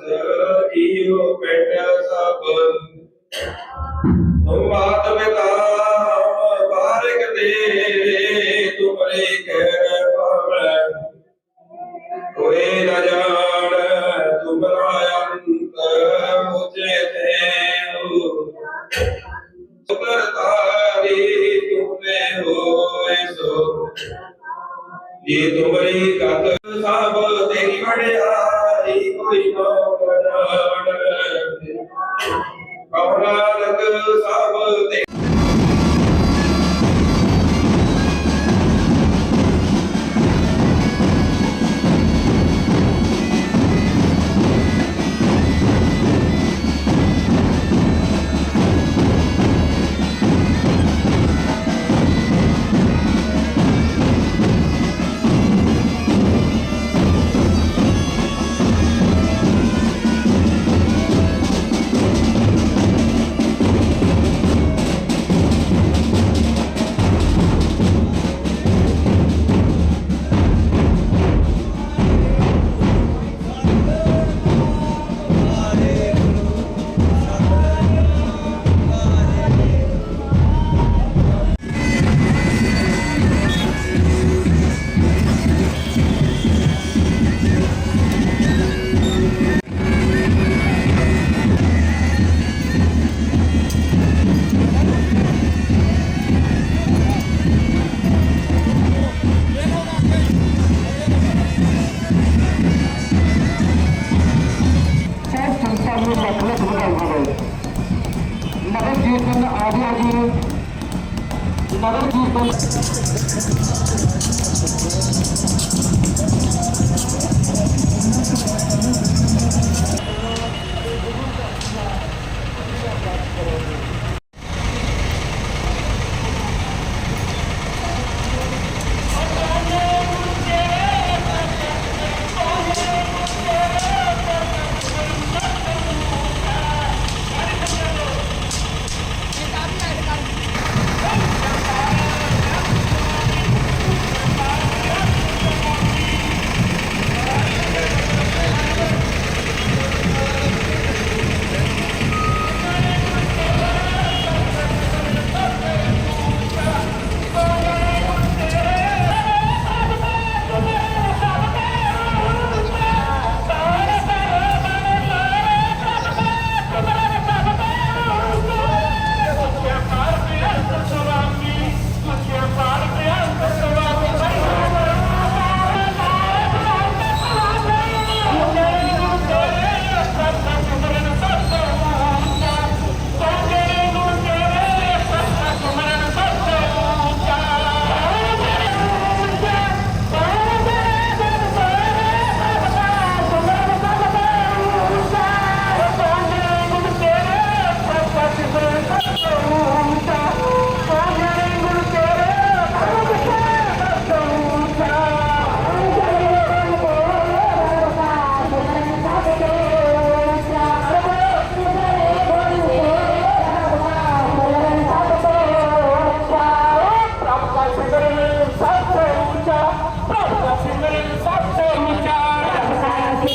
ਦਾਸ ਜੀਉ ਪਿੰਡ ਸਭ ਨਗਰ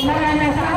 Nada.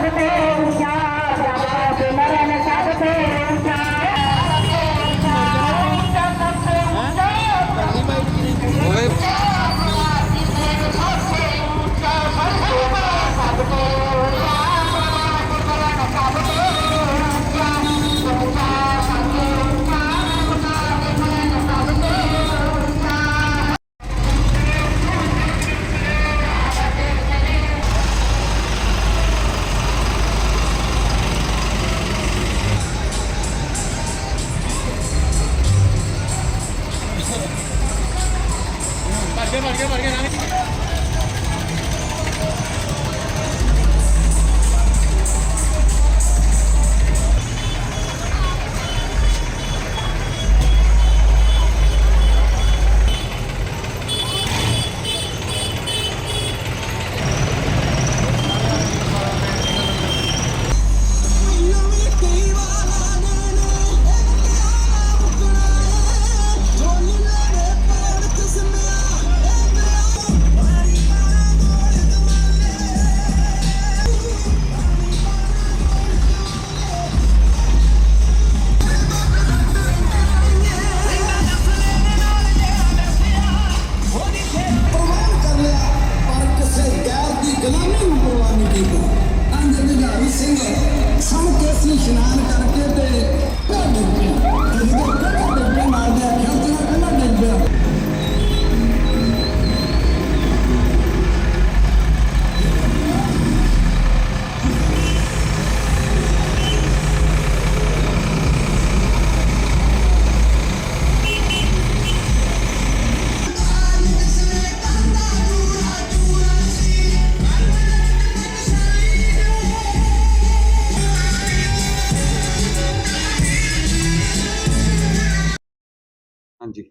ਕੀਰਤਨ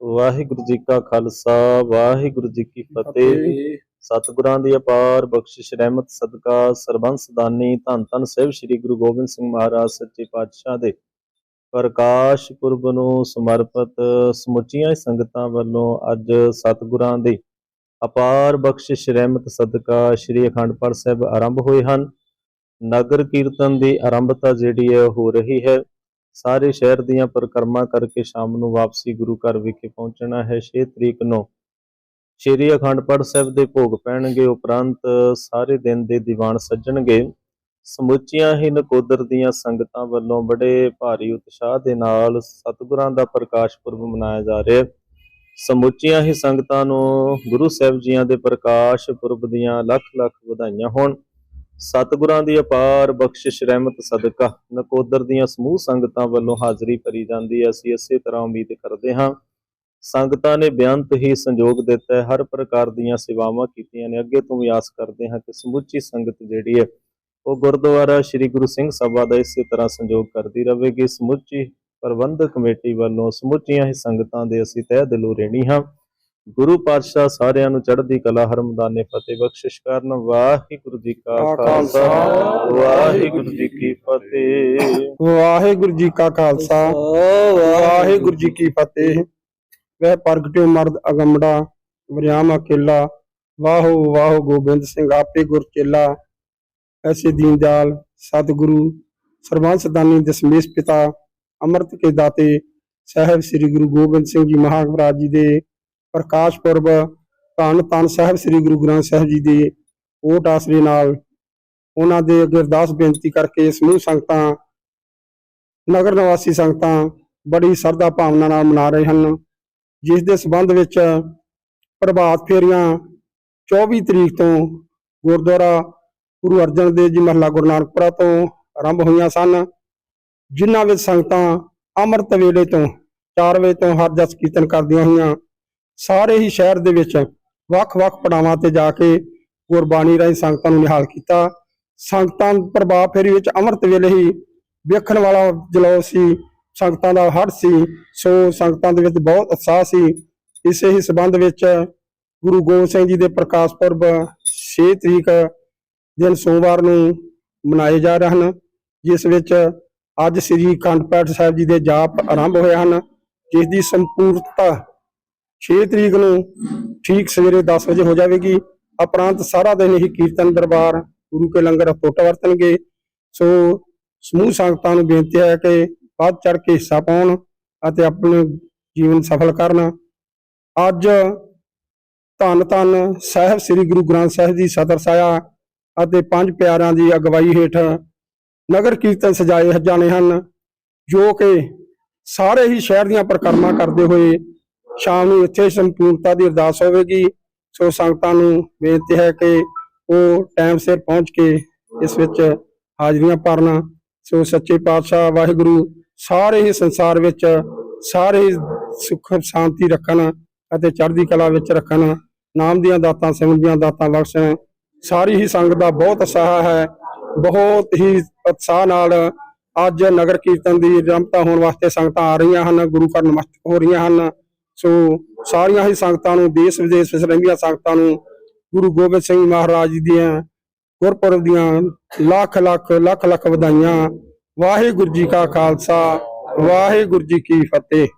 ਵਾਹਿਗੁਰੂ ਜੀ ਕਾ ਖਾਲਸਾ, ਵਾਹਿਗੁਰੂ ਜੀ ਕੀ ਫਤਿਹ। ਸਤਿਗੁਰਾਂ ਦੀ ਅਪਾਰ ਬਖਸ਼ਿਸ਼, ਰਹਿਮਤ, ਸਦਕਾ, ਸਰਬੰਸ ਦਾਨੀ, ਧੰਨ ਧੰਨ ਸਾਹਿਬ ਸ੍ਰੀ ਗੁਰੂ ਗੋਬਿੰਦ ਸਿੰਘ ਮਹਾਰਾਜ ਸੱਚੇ ਪਾਤਸ਼ਾਹ ਦੇ। ਪ੍ਰਕਾਸ਼ ਪੁਰਬ ਨੂੰ ਸਮਰਪਿਤ ਸਮੁੱਚੀਆਂ ਸੰਗਤਾਂ ਵੱਲੋਂ ਅੱਜ ਸਤਿਗੁਰਾਂ ਦੇ ਅਪਾਰ ਬਖਸ਼ਿਸ਼, ਰਹਿਮਤ, ਸਦਕਾ ਸ੍ਰੀ ਅਖੰਡ ਪਾਠ ਸਾਹਿਬ ਆਰੰਭ ਹੋਏ ਹਨ। ਨਗਰ ਕੀਰਤਨ ਦੀ ਆਰੰਭਤਾ ਜਿਹੜੀ ਹੈ ਹੋ ਰਹੀ ਹੈ। ਸਾਰੇ ਸ਼ਹਿਰ ਦੀਆਂ ਪਰਿਕਰਮਾ ਕਰਕੇ ਸ਼ਾਮ ਨੂੰ ਵਾਪਸੀ ਗੁਰੂ ਘਰ ਵਿਖੇ ਪਹੁੰਚਣਾ ਹੈ। 6 ਤਰੀਕ ਨੂੰ ਸ਼੍ਰੀ ਅਖੰਡ ਪਾਠ ਸਾਹਿਬ ਦੇ ਭੋਗ ਪੈਣਗੇ। ਉਪਰੰਤ ਸਾਰੇ ਦਿਨ ਦੇ ਦੀਵਾਨ ਸੱਜਣਗੇ। ਸਮੁੱਚੀਆਂ ਹੀ ਨਕੋਦਰ ਦੀਆਂ ਸੰਗਤਾਂ ਵੱਲੋਂ ਬੜੇ ਭਾਰੀ ਉਤਸ਼ਾਹ ਦੇ ਨਾਲ ਸਤਿਗੁਰਾਂ ਦਾ ਪ੍ਰਕਾਸ਼ ਪੁਰਬ ਮਨਾਇਆ ਜਾ ਰਿਹਾ ਹੈ। ਸਮੁੱਚੀਆਂ ਹੀ ਸੰਗਤਾਂ ਨੂੰ ਗੁਰੂ ਸਾਹਿਬ ਜੀਆਂ ਦੇ ਪ੍ਰਕਾਸ਼ ਪੁਰਬ ਦੀਆਂ ਲੱਖ ਲੱਖ ਵਧਾਈਆਂ ਹੋਣ। ਸਤਿਗੁਰਾਂ ਦੀ ਅਪਾਰ ਬਖਸ਼ਿਸ਼, ਰਹਿਮਤ, ਸਦਕਾ। ਨਕੋਦਰ ਦੀਆਂ ਸਮੂਹ ਸੰਗਤਾਂ ਵੱਲੋਂ ਹਾਜ਼ਰੀ ਭਰੀ ਜਾਂਦੀ ਹੈ। ਅਸੀਂ ਇਸੇ ਤਰ੍ਹਾਂ ਉਮੀਦ ਕਰਦੇ ਹਾਂ, ਸੰਗਤਾਂ ਨੇ ਬੇਅੰਤ ਹੀ ਸੰਯੋਗ ਦਿੱਤਾ ਹੈ। ਹਰ ਪ੍ਰਕਾਰ ਦੀਆਂ ਸੇਵਾਵਾਂ ਕੀਤੀਆਂ ਨੇ। ਅੱਗੇ ਤੋਂ ਵੀ ਆਸ ਕਰਦੇ ਹਾਂ ਕਿ ਸਮੁੱਚੀ ਸੰਗਤ ਜਿਹੜੀ ਹੈ, ਉਹ ਗੁਰਦੁਆਰਾ ਸ੍ਰੀ ਗੁਰੂ ਸਿੰਘ ਸਭਾ ਦਾ ਇਸੇ ਤਰ੍ਹਾਂ ਸੰਯੋਗ ਕਰਦੀ ਰਹੇਗੀ ਸਮੁੱਚੀ ਪ੍ਰਬੰਧਕ ਕਮੇਟੀ ਵੱਲੋਂ ਸਮੁੱਚੀਆਂ ਹੀ ਸੰਗਤਾਂ ਦੇ ਅਸੀਂ ਤਹਿ ਦਿਲੋਂ ਰਹਿਣੀ ਹਾਂ। ਗੁਰੂ ਪਾਤਸ਼ਾਹ ਸਾਰਿਆਂ ਨੂੰ ਚੜ੍ਹਦੀ ਕਲਾ ਹਰਮਦਾਨੇ ਫਤਿਹ ਬਖਸ਼ਿਸ਼ ਕਰਨ। ਵਾਹਿਗੁਰੂ ਜੀ ਕਾ ਖਾਲਸਾ। ਵਾਹਿਗੁਰੂ ਜੀ ਕੀ ਫਤਿਹ। ਵਾਹਿਗੁਰੂ ਜੀ ਕਾ ਖਾਲਸਾ। ਵਾਹਿਗੁਰੂ ਜੀ ਕੀ ਫਤਿਹ। ਵਹਿ ਪ੍ਰਗਟਿਓ ਮਰਦ ਅਗੰਮੜਾ ਵਰਿਆਮ ਅਕੇਲਾ ਵਾਹੋ ਵਾਹੋ ਗੋਬਿੰਦ ਸਿੰਘ ਆਪੇ ਗੁਰ ਚੇਲਾ। ਐਸੇ ਦੀਨਦਿਆਲ ਸਤਿਗੁਰੂ ਸਰਬੰਸ ਦਾਨੀ ਦਸ਼ਮੇਸ਼ ਪਿਤਾ ਅੰਮ੍ਰਿਤ ਕੇ ਦਾਤੇ ਸਾਹਿਬ ਸ੍ਰੀ ਗੁਰੂ ਗੋਬਿੰਦ ਸਿੰਘ ਜੀ ਮਹਾਰਾਜ ਜੀ ਦੇ ਪ੍ਰਕਾਸ਼ ਪੁਰਬ ਧੰਨ ਧੰਨ ਸਾਹਿਬ ਸ੍ਰੀ ਗੁਰੂ ਗ੍ਰੰਥ ਸਾਹਿਬ ਜੀ ਦੇ ਓਟ ਆਸਰੇ ਨਾਲ ਉਹਨਾਂ ਦੇ ਅੱਗੇ ਅਰਦਾਸ ਬੇਨਤੀ ਕਰਕੇ ਸਮੂਹ ਸੰਗਤਾਂ, ਨਗਰ ਨਿਵਾਸੀ ਸੰਗਤਾਂ ਬੜੀ ਸਰਦਾ ਭਾਵਨਾ ਨਾਲ ਮਨਾ ਰਹੇ ਹਨ, ਜਿਸ ਦੇ ਸਬੰਧ ਵਿੱਚ ਪ੍ਰਭਾਤ ਫੇਰੀਆਂ 24 ਤਰੀਕ ਤੋਂ ਗੁਰਦੁਆਰਾ ਗੁਰੂ ਅਰਜਨ ਦੇਵ ਜੀ ਮਹੱਲਾ ਗੁਰੂ ਨਾਨਕਪੁਰਾ ਤੋਂ ਆਰੰਭ ਹੋਈਆਂ ਸਨ, ਜਿਨ੍ਹਾਂ ਵਿੱਚ ਸੰਗਤਾਂ ਅੰਮ੍ਰਿਤ ਵੇਲੇ ਤੋਂ 4 ਵਜੇ ਤੋਂ ਹਰ ਜਸ ਕੀਰਤਨ ਕਰਦੀਆਂ ਹੋਈਆਂ। ਸਾਰੇ ਹੀ ਸ਼ਹਿਰ ਦੇ ਵਿੱਚ ਵੱਖ-ਵੱਖ ਪੜਾਵਾਂ ਤੇ ਜਾ ਕੇ ਗੁਰਬਾਣੀ ਰਾਹੀਂ ਸੰਗਤਾਂ ਨੂੰ ਨਿਹਾਲ ਕੀਤਾ। ਸੰਗਤਾਂ ਪ੍ਰਭਾਵ ਫੇਰੀ ਵਿੱਚ ਅੰਮ੍ਰਿਤ ਵੇਲੇ ਹੀ ਵੇਖਣ ਵਾਲਾ ਜਲੌ ਸੀ, ਸੰਗਤਾਂ ਦਾ ਹੜ ਸੀ, ਸੋ ਸੰਗਤਾਂ ਦੇ ਵਿੱਚ ਬਹੁਤ ਉਤਸ਼ਾਹ ਸੀ। ਇਸੇ ਹੀ ਸਬੰਧ ਵਿੱਚ ਗੁਰੂ ਗੋਬਿੰਦ ਸਿੰਘ ਜੀ ਦੇ ਪ੍ਰਕਾਸ਼ ਪੁਰਬ 6 ਤਰੀਕ ਦਿਨ ਸੋਮਵਾਰ ਨੂੰ ਮਨਾਏ ਜਾ ਰਹੇ ਹਨ, ਜਿਸ ਵਿੱਚ ਅੱਜ ਸ੍ਰੀ ਅਖੰਡ ਪਾਠ ਸਾਹਿਬ ਜੀ ਦੇ ਜਾਪ ਆਰੰਭ ਹੋਏ ਹਨ, ਜਿਸ ਦੀ ਸੰਪੂਰਨਤਾ 6 ਤਰੀਕ ਨੂੰ ਠੀਕ ਸਵੇਰੇ 10 ਵਜੇ ਹੋ ਜਾਵੇਗੀ। ਉਪਰੰਤ ਸਾਰਾ ਦਿਨ ਹੀ ਕੀਰਤਨ ਦਰਬਾਰ, ਗੁਰੂ ਕੇ ਲੰਗਰ ਟੁੱਟ ਵਰਤਣਗੇ। ਸੋ ਸਮੂਹ ਸੰਗਤਾਂ ਨੂੰ ਬੇਨਤੀ ਹੈ ਕਿ ਵੱਧ ਚੜ ਕੇ ਹਿੱਸਾ ਪਾਉਣ ਅਤੇ ਆਪਣੇ ਜੀਵਨ ਸਫਲ ਕਰਨ। ਅੱਜ ਧੰਨ ਧੰਨ ਸਾਹਿਬ ਸ੍ਰੀ ਗੁਰੂ ਗ੍ਰੰਥ ਸਾਹਿਬ ਜੀ ਸਦਰ ਸਾਇਆ ਅਤੇ ਪੰਜ ਪਿਆਰਿਆਂ ਦੀ ਅਗਵਾਈ ਹੇਠ ਨਗਰ ਕੀਰਤਨ ਸਜਾਏ ਜਾਣੇ ਹਨ, ਜੋ ਕਿ ਸਾਰੇ ਹੀ ਸ਼ਹਿਰ ਦੀਆਂ ਪਰਿਕਰਮਾ ਕਰਦੇ ਹੋਏ ਸ਼ਾਮ ਨੂੰ ਇੱਥੇ ਸੰਪੂਰਨਤਾ ਦੀ ਅਰਦਾਸ ਹੋਵੇਗੀ। ਸੋ ਸੰਗਤਾਂ ਨੂੰ ਬੇਨਤੀ ਹੈ ਕਿ ਉਹ ਟਾਈਮ ਸਿਰ ਪਹੁੰਚ ਕੇ ਇਸ ਵਿੱਚ ਹਾਜ਼ਰੀਆਂ ਭਰਨ। ਸੋ ਸੱਚੇ ਪਾਤਸ਼ਾਹ, ਵਾਹਿਗੁਰੂ, ਸਾਰੇ ਹੀ ਸੰਸਾਰ ਵਿੱਚ ਸਾਰੇ ਹੀ ਸੁਖ, ਸ਼ਾਂਤੀ ਰੱਖਣ ਅਤੇ ਚੜ੍ਹਦੀ ਕਲਾ ਵਿੱਚ ਰੱਖਣ। ਨਾਮ ਦੀਆਂ ਦਾਤਾਂ ਸਿਮਰਨ ਦੀਆਂ ਦਾਤਾਂ ਬਖਸ਼ਣ। ਸਾਰੀ ਹੀ ਸੰਗਤ ਦਾ ਬਹੁਤ ਉਤਸ਼ਾਹ ਹੈ। ਬਹੁਤ ਹੀ ਉਤਸ਼ਾਹ ਨਾਲ ਅੱਜ ਨਗਰ ਕੀਰਤਨ ਦੀ ਆਰੰਭਤਾ ਹੋਣ ਵਾਸਤੇ ਸੰਗਤਾਂ ਆ ਰਹੀਆਂ ਹਨ, ਗੁਰੂ ਘਰ ਨਮਸਤਕ ਹੋ ਰਹੀਆਂ ਹਨ। ਸੋ ਸਾਰੀਆਂ ਹੀ ਸੰਗਤਾਂ ਨੂੰ, ਦੇਸ਼ ਵਿਦੇਸ਼ ਵਿੱਚ ਰਹਿੰਦੀਆਂ ਸੰਗਤਾਂ ਨੂੰ ਗੁਰੂ ਗੋਬਿੰਦ ਸਿੰਘ ਮਹਾਰਾਜ ਜੀ ਦੀਆਂ ਗੁਰਪੁਰਬ ਦੀਆਂ ਲੱਖ ਲੱਖ ਲੱਖ ਲੱਖ ਵਧਾਈਆਂ। ਵਾਹਿਗੁਰੂ ਜੀ ਕਾ ਖਾਲਸਾ, ਵਾਹਿਗੁਰੂ ਜੀ ਕੀ ਫਤਿਹ।